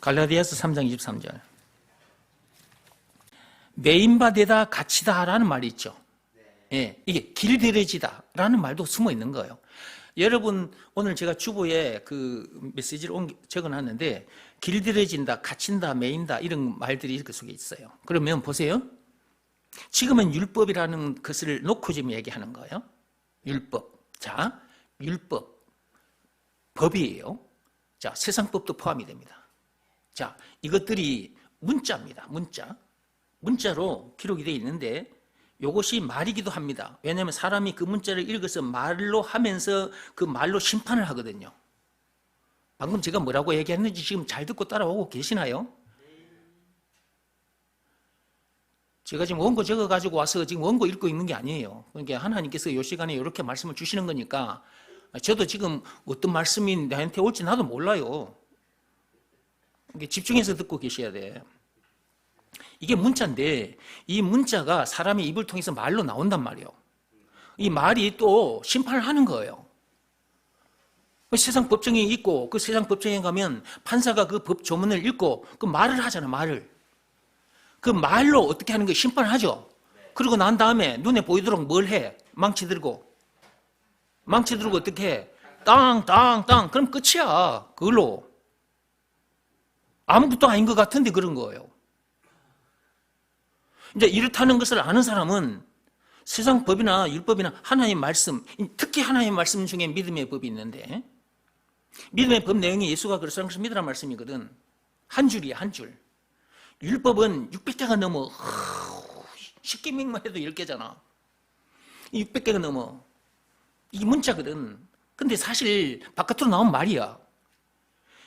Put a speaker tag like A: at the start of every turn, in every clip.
A: 갈라디아서 3장 23절. 메인바되다 갇히다라는 말이 있죠. 예, 이게 길들여지다라는 말도 숨어 있는 거예요. 여러분 오늘 제가 주보에 그 메시지를 적어놨는데 길들여진다, 갇힌다, 메인다 이런 말들이 그 속에 있어요. 그러면 보세요. 지금은 율법이라는 것을 놓고 지금 얘기하는 거예요. 율법. 자, 율법. 법이에요. 자, 세상법도 포함이 됩니다. 자, 이것들이 문자입니다. 문자. 문자로 기록이 되어 있는데 이것이 말이기도 합니다. 왜냐하면 사람이 그 문자를 읽어서 말로 하면서 그 말로 심판을 하거든요. 방금 제가 뭐라고 얘기했는지 지금 잘 듣고 따라오고 계시나요? 제가 지금 원고 적어 가지고 와서 지금 원고 읽고 있는 게 아니에요. 그러니까 하나님께서 이 시간에 이렇게 말씀을 주시는 거니까 저도 지금 어떤 말씀이 나한테 올지 나도 몰라요. 집중해서 듣고 계셔야 돼. 이게 문자인데 이 문자가 사람의 입을 통해서 말로 나온단 말이에요. 이 말이 또 심판을 하는 거예요. 그 세상 법정이 있고 그 세상 법정에 가면 판사가 그 법 조문을 읽고 그 말을 하잖아 말을. 그 말로 어떻게 하는 거 심판을 하죠. 그리고 난 다음에 눈에 보이도록 뭘 해? 망치 들고. 망치 들고 어떻게 해? 땅, 땅, 땅. 그럼 끝이야. 그걸로. 아무것도 아닌 것 같은데 그런 거예요. 이제 이렇다는 것을 아는 사람은 세상 법이나 율법이나 하나님의 말씀, 특히 하나님의 말씀 중에 믿음의 법이 있는데, 믿음의 법 내용이 예수가 그리스도인 것을 믿으란 말씀이거든. 한 줄이야, 한 줄. 율법은 600개가 넘어. 쉽게 명만 해도 10개잖아. 600개가 넘어. 이게 문자거든. 근데 사실 바깥으로 나온 말이야.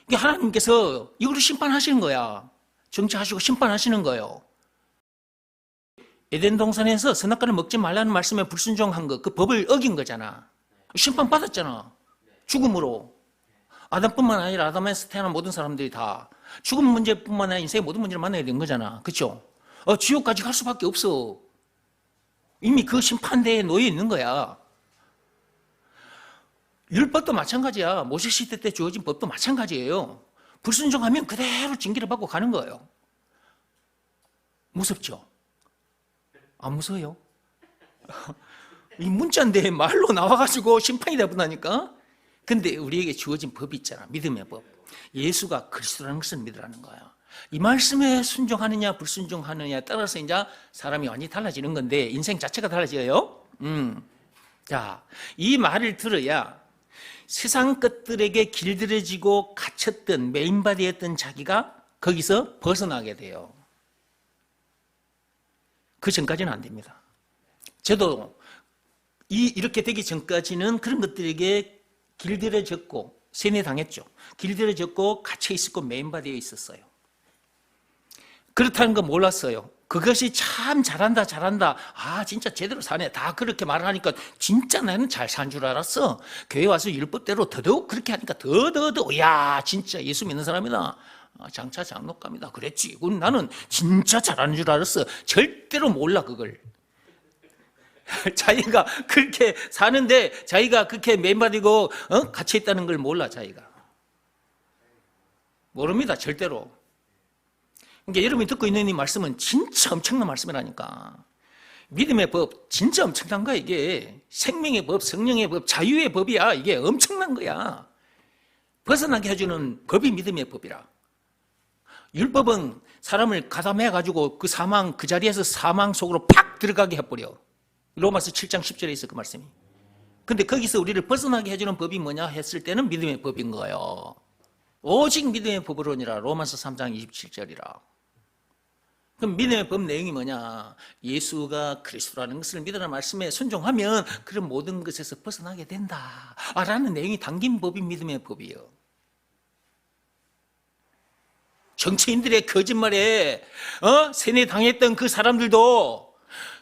A: 이게 하나님께서 이걸 심판하시는 거야. 정치하시고 심판하시는 거예요. 에덴 동산에서 선악과를 먹지 말라는 말씀에 불순종한 거, 그 법을 어긴 거잖아. 심판 받았잖아. 죽음으로. 아담뿐만 아니라 아담에서 태어난 모든 사람들이 다 죽음 문제뿐만 아니라 인생의 모든 문제를 만나야 되는 거잖아. 그렇죠? 어, 지옥까지 갈 수밖에 없어. 이미 그 심판대에 놓여 있는 거야. 율법도 마찬가지야. 모세 시대 때 주어진 법도 마찬가지예요. 불순종하면 그대로 징계를 받고 가는 거예요. 무섭죠? 안 무서워요? 이 문자인데 말로 나와가지고 심판이 되버다니까 근데 우리에게 주어진 법이 있잖아. 믿음의 법. 예수가 그리스도라는 것을 믿으라는 거야. 이 말씀에 순종하느냐 불순종하느냐에 따라서 이제 사람이 완전히 달라지는 건데 인생 자체가 달라져요. 음. 자, 이 말을 들어야 세상 것들에게 길들여지고 갇혔던 메인바디였던 자기가 거기서 벗어나게 돼요. 그 전까지는 안 됩니다. 저도 이, 이렇게 되기 전까지는 그런 것들에게 길들여졌고 세뇌당했죠. 길들여졌고 갇혀 있었고 메인바디에 있었어요. 그렇다는 거 몰랐어요. 그것이 참 잘한다, 잘한다. 아, 진짜 제대로 사네. 다 그렇게 말을 하니까 진짜 나는 잘 산 줄 알았어. 교회 와서 율법대로 더더욱 그렇게 하니까 더, 더, 더. 야, 진짜 예수 믿는 사람이다. 아, 장차 장로감이다. 그랬지. 그건 나는 진짜 잘하는 줄 알았어. 절대로 몰라, 그걸. 자기가 그렇게 사는데 자기가 그렇게 맨발이고 어? 갇혀 있다는 걸 몰라 자기가 모릅니다 절대로 그러니까 여러분이 듣고 있는 이 말씀은 진짜 엄청난 말씀이라니까. 믿음의 법 진짜 엄청난 거야 이게. 생명의 법 성령의 법 자유의 법이야 이게. 엄청난 거야. 벗어나게 해주는 법이 믿음의 법이라. 율법은 사람을 가담해 가지고 그 사망 그 자리에서 사망 속으로 팍 들어가게 해버려. 로마서 7장 10절에 있어 그 말씀이. 근데 거기서 우리를 벗어나게 해주는 법이 뭐냐 했을 때는 믿음의 법인 거예요. 오직 믿음의 법으로니라. 로마서 3장 27절이라. 그럼 믿음의 법 내용이 뭐냐? 예수가 그리스도라는 것을 믿으라는 말씀에 순종하면 그런 모든 것에서 벗어나게 된다. 라는 내용이 담긴 법이 믿음의 법이에요. 정치인들의 거짓말에 어? 세뇌당했던 그 사람들도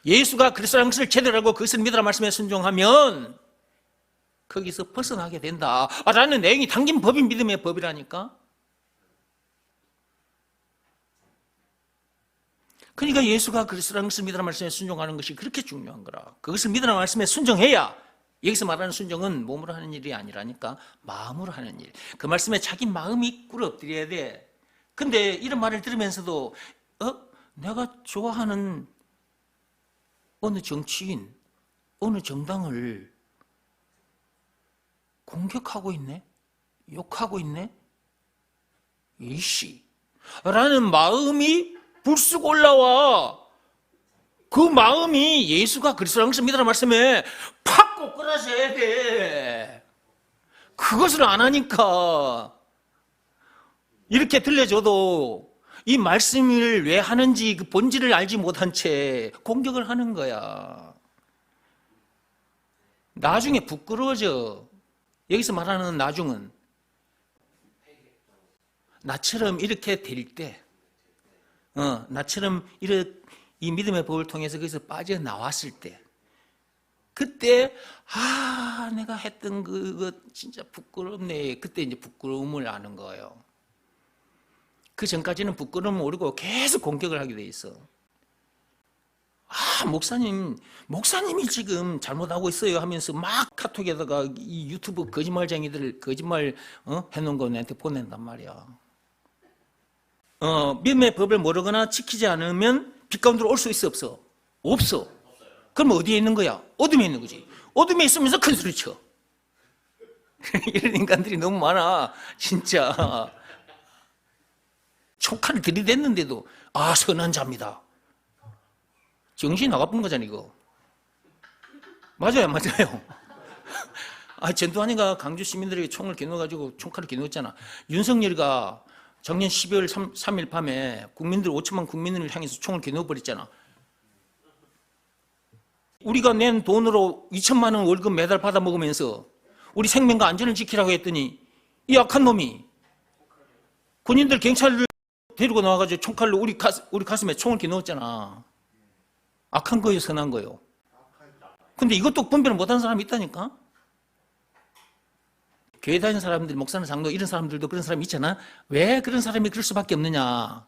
A: 예수가 그리스도라는 것을 제대로 알고 그것을 믿으라 말씀에 순종하면 거기서 벗어나게 된다. 라는 내용이 담긴 법이 믿음의 법이라니까. 그러니까 예수가 그리스도라는 것을 믿으라 말씀에 순종하는 것이 그렇게 중요한 거라. 그것을 믿으라 말씀에 순종해야 여기서 말하는 순종은 몸으로 하는 일이 아니라니까 마음으로 하는 일. 그 말씀에 자기 마음이 꿇어 엎드려야 돼. 근데 이런 말을 들으면서도 어 내가 좋아하는 어느 정치인, 어느 정당을 공격하고 있네, 욕하고 있네, 이씨, 라는 마음이 불쑥 올라와. 그 마음이 예수가 그리스도라는 것을 믿으라 말씀에 팍 꼬꾸라져야 돼. 그것을 안 하니까 이렇게 들려줘도 이 말씀을 왜 하는지 그 본질을 알지 못한 채 공격을 하는 거야. 나중에 부끄러워져. 여기서 말하는 나중은 나처럼 이렇게 될 때, 어, 나처럼 이렇게 이 믿음의 법을 통해서 거기서 빠져나왔을 때, 그때, 아, 내가 했던 그거 진짜 부끄럽네. 그때 이제 부끄러움을 아는 거예요. 그 전까지는 부끄러움을 모르고 계속 공격을 하게 돼 있어. 아, 목사님, 목사님이 지금 잘못하고 있어요 하면서 막 카톡에다가 이 유튜브 거짓말쟁이들 거짓말 어? 해놓은 거 내한테 보낸단 말이야. 어, 믿음의 법을 모르거나 지키지 않으면 빛 가운데로 올 수 있어 없어? 없어. 그럼 어디에 있는 거야? 어둠에 있는 거지. 어둠에 있으면서 큰 소리 쳐. 이런 인간들이 너무 많아. 진짜. 초카를 들이댔는데도 아 선한 자입니다. 정신이 나가쁜 거잖아 이거. 맞아요, 맞아요. 아 전두환이가 강주 시민들에게 총을 겨누가지고 총칼을 겨누었잖아. 윤석열이가 작년 12월 3, 3일 밤에 국민들 5천만 국민을 향해서 총을 겨누어버렸잖아. 우리가 낸 돈으로 2천만 원 월급 매달 받아 먹으면서 우리 생명과 안전을 지키라고 했더니 이 악한 놈이 군인들 경찰을 데리고 나와가지고 총칼로 우리 가슴, 우리 가슴에 총을 겨누었잖아. 악한 거예요, 선한 거예요. 근데 이것도 분별을 못하는 사람이 있다니까? 교회 다니는 사람들, 목사나 장로 이런 사람들도 그런 사람이 있잖아. 왜 그런 사람이 그럴 수밖에 없느냐?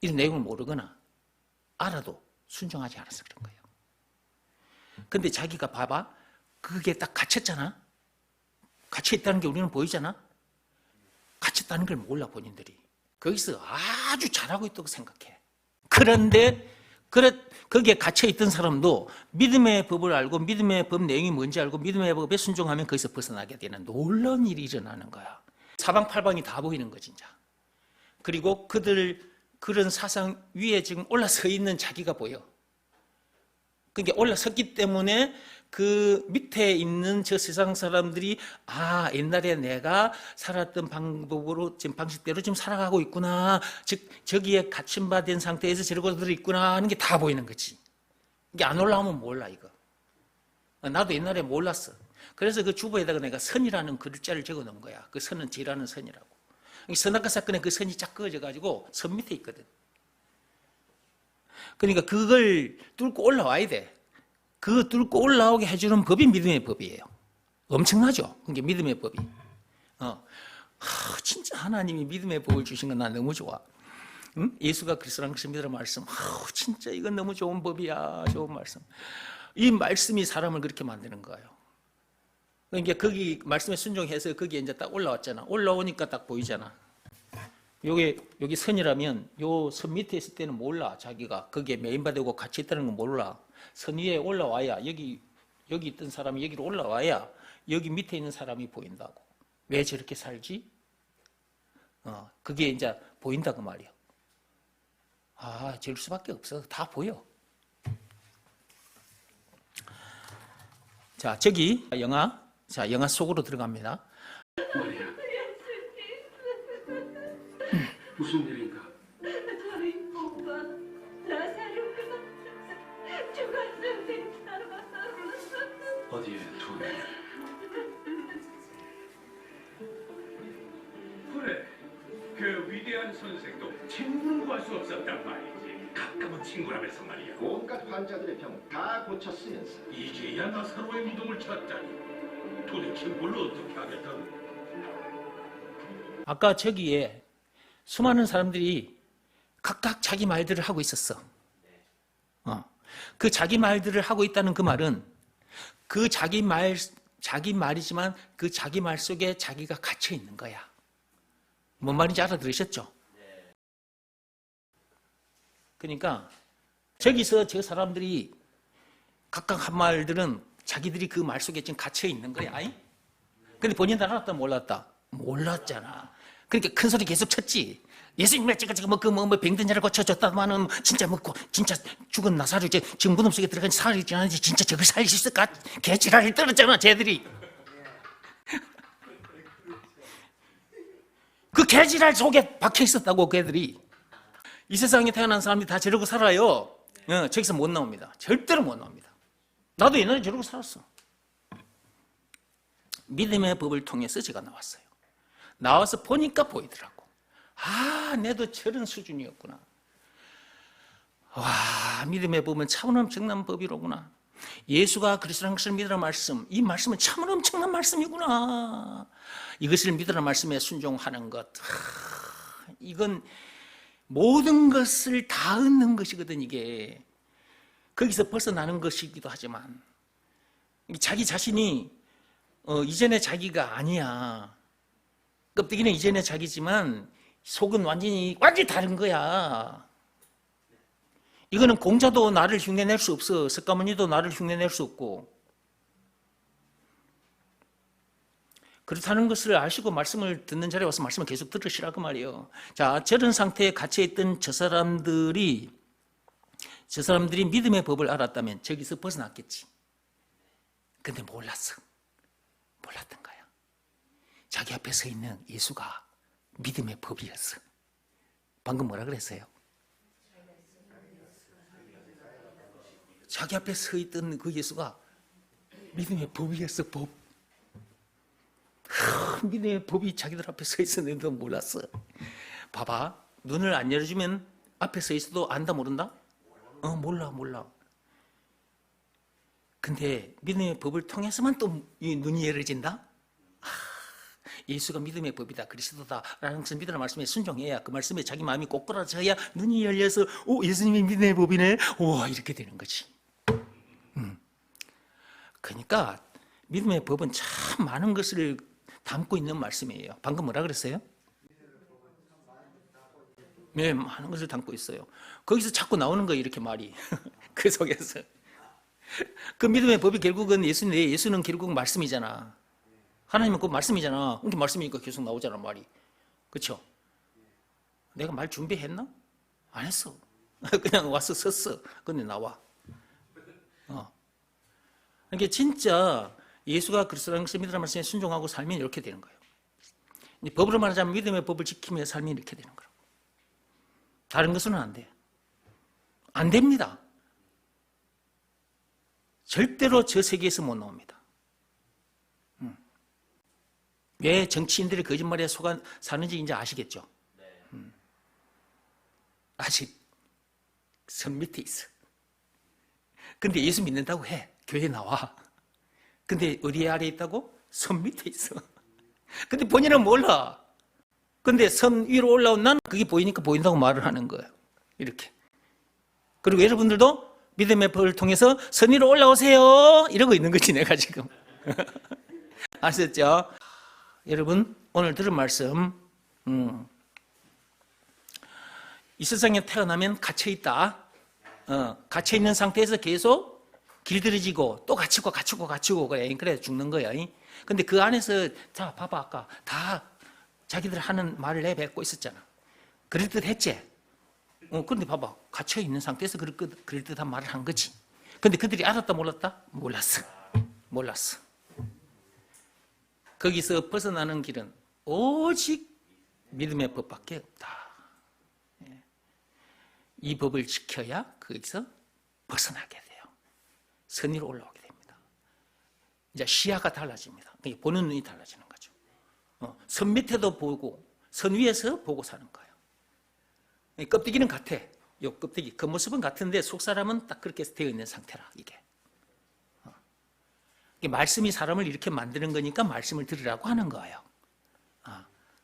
A: 이런 내용을 모르거나 알아도 순종하지 않아서 그런 거예요. 근데 자기가 봐봐. 그게 딱 갇혔잖아. 갇혀 있다는 게 우리는 보이잖아. 갇혔다는 걸 몰라 본인들이. 거기서 아주 잘하고 있다고 생각해. 그런데 그래 거기에 갇혀 있던 사람도 믿음의 법을 알고 믿음의 법 내용이 뭔지 알고 믿음의 법에 순종하면 거기서 벗어나게 되는 놀라운 일이 일어나는 거야. 사방팔방이 다 보이는 거 진짜. 그리고 그들 그런 사상 위에 지금 올라서 있는 자기가 보여. 그게 올라섰기 때문에 그 밑에 있는 저 세상 사람들이 아 옛날에 내가 살았던 방법으로 지금 방식대로 지금 살아가고 있구나. 즉 저기에 갇힌 바 된 상태에서 저러고들 있구나 하는 게 다 보이는 거지. 이게 안 올라오면 몰라 이거. 나도 옛날에 몰랐어. 그래서 그 주보에다가 내가 선이라는 글자를 적어 놓은 거야. 그 선은 지라는 선이라고. 선악과 사건에 그 선이 쫙 그어져 가지고 선 밑에 있거든 그러니까 그걸 뚫고 올라와야 돼. 그거 뚫고 올라오게 해주는 법이 믿음의 법이에요. 엄청나죠? 그게 믿음의 법이. 어. 하, 진짜 하나님이 믿음의 법을 주신 건 난 너무 좋아. 응? 예수가 그리스도라는 것을 믿으라 말씀. 아, 진짜 이건 너무 좋은 법이야. 좋은 말씀. 이 말씀이 사람을 그렇게 만드는 거예요. 그러니까 거기 말씀에 순종해서 거기에 이제 딱 올라왔잖아. 올라오니까 딱 보이잖아. 요게 여기 선이라면 요 선 밑에 있을 때는 몰라 자기가. 거기에 메인바되고 같이 있다는 건 몰라. 선 위에 올라와야 여기 여기 있던 사람이 여기로 올라와야 여기 밑에 있는 사람이 보인다고. 왜 저렇게 살지? 어 그게 이제 보인다 그 말이야. 아 저럴 수밖에 없어. 다 보여. 자 저기 영화. 자 영화 속으로 들어갑니다
B: 무슨 일인가?
C: 저희 오빠 라사루가 죽었는데.
B: 어디에 두니? 그래, 그 위대한 선생도 친구는 구할 수 없었단 말이지. 가까운 친구라면서 말이야.
D: 온갖 환자들의 병 다 고쳤으면서
B: 이제야 나사로의 무덤을 찾다니. 도대체 뭘 어떻게 하겠다는?
A: 아까 저기에 수많은 사람들이 각각 자기 말들을 하고 있었어. 어. 그 자기 말들을 하고 있다는 그 말은 그 자기 말, 자기 말이지만 그 자기 말 속에 자기가 갇혀 있는 거야. 뭔 말인지 알아들으셨죠? 그러니까 저기서 저 사람들이 각각 한 말들은 자기들이 그 말 속에 지금 갇혀 있는 거야. 아이? 근데 본인들 알았다 몰랐다? 몰랐잖아. 그러니까 큰 소리 계속 쳤지. 예수님을 찍어 찍어 뭐그 뭐, 뭐 병든 자를 고쳐줬다마는 진짜 먹고 진짜 죽은 나사로 이제 지금 무덤 속에 들어간 살이 지나는지 진짜 저걸 살릴 수 있을까? 개지랄이 떨었잖아 쟤들이. 그 개지랄 속에 박혀 있었다고 걔들이. 이 세상에 태어난 사람들이 다 저러고 살아요. 어, 저기서 못 나옵니다. 절대로 못 나옵니다. 나도 옛날에 저러고 살았어. 믿음의 법을 통해서 제가 나왔어요. 나와서 보니까 보이더라고. 아, 내도 저런 수준이었구나. 와, 믿음의 법은 참으로 엄청난 법이로구나. 예수가 그리스도라는 것을 믿으라 말씀, 이 말씀은 참으로 엄청난 말씀이구나. 이것을 믿으라 말씀에 순종하는 것. 하, 이건 모든 것을 다 얻는 것이거든, 이게. 거기서 벗어나는 것이기도 하지만, 자기 자신이, 어, 이전의 자기가 아니야. 껍데기는 이전의 자기지만, 속은 완전히, 완전히 다른 거야. 이거는 공자도 나를 흉내낼 수 없어. 석가모니도 나를 흉내낼 수 없고. 그렇다는 것을 아시고 말씀을 듣는 자리에 와서 말씀을 계속 들으시라고 말이에요. 자, 저런 상태에 갇혀 있던 저 사람들이, 저 사람들이 믿음의 법을 알았다면 저기서 벗어났겠지. 근데 몰랐어. 몰랐던 거야. 자기 앞에 서 있는 예수가 믿음의 법이었어. 방금 뭐라 그랬어요? 자기 앞에 서 있던 그 예수가 믿음의 법이었어, 법. 하, 믿음의 법이 자기들 앞에 서 있었는데도 몰랐어. 봐봐. 눈을 안 열어주면 앞에 서 있어도 안다 모른다? 어, 몰라, 몰라. 근데 믿음의 법을 통해서만 또이 눈이 열어진다? 아, 예수가 믿음의 법이다, 그리스도다 라는 것을 믿으라 말씀에 순종해야 그 말씀에 자기 마음이 꼬꾸라져야 눈이 열려서 오, 예수님이 믿음의 법이네? 오, 이렇게 되는 거지. 음. 그러니까 믿음의 법은 참 많은 것을 담고 있는 말씀이에요. 방금 뭐라 그랬어요? 네, 많은 것을 담고 있어요. 거기서 자꾸 나오는 거예요, 이렇게 말이. 그 속에서. 그 믿음의 법이 결국은 예수인데 예수는 결국 말씀이잖아. 하나님은 그 말씀이잖아. 그러니까 말씀이니까 계속 나오잖아, 말이. 그렇죠? 내가 말 준비했나? 안 했어. 그냥 와서 섰어. 근데 나와. 어. 그러니까 진짜 예수가 그리스도라는 것을 믿으라 말씀에 순종하고 살면 이렇게 되는 거예요. 법으로 말하자면 믿음의 법을 지키며 살면 이렇게 되는 거예요. 다른 것은 안 돼. 안 됩니다. 절대로 저 세계에서 못 나옵니다. 음. 왜 정치인들이 거짓말에 속아 사는지 이제 아시겠죠? 음. 아직 선 밑에 있어. 근데 예수 믿는다고 해. 교회 나와. 근데 어디 아래 있다고? 선 밑에 있어. 근데 본인은 몰라. 근데 선 위로 올라온 난 그게 보이니까 보인다고 말을 하는 거예요. 이렇게. 그리고 여러분들도 믿음의 법을 통해서 선 위로 올라오세요. 이러고 있는 거지, 내가 지금. 아셨죠? 여러분, 오늘 들은 말씀, 음, 이 세상에 태어나면 갇혀 있다. 어, 갇혀 있는 상태에서 계속 길들여지고 또 갇히고 갇히고 갇히고 그래. 그래 죽는 거야. 근데 그 안에서 자 봐봐 아까 다 자기들 하는 말을 내뱉고 있었잖아. 그럴 듯 했지. 어, 그런데 봐봐 갇혀 있는 상태에서 그럴, 듯- 그럴 말을 한 거지. 근데 그들이 알았다 몰랐다? 몰랐어. 몰랐어. 거기서 벗어나는 길은 오직 믿음의 법밖에 없다. 예. 이 법을 지켜야 거기서 벗어나게 돼요. 선 위로 올라오게 됩니다. 이제 시야가 달라집니다. 보는 눈이 달라지는 거죠. 어, 선 밑에도 보고 선 위에서 보고 사는 거예요. 이 껍데기는 같아. 요 껍데기 겉모습은 같은데 속 사람은 딱 그렇게 되어 있는 상태라 이게. 말씀이 사람을 이렇게 만드는 거니까 말씀을 들으라고 하는 거예요. 아,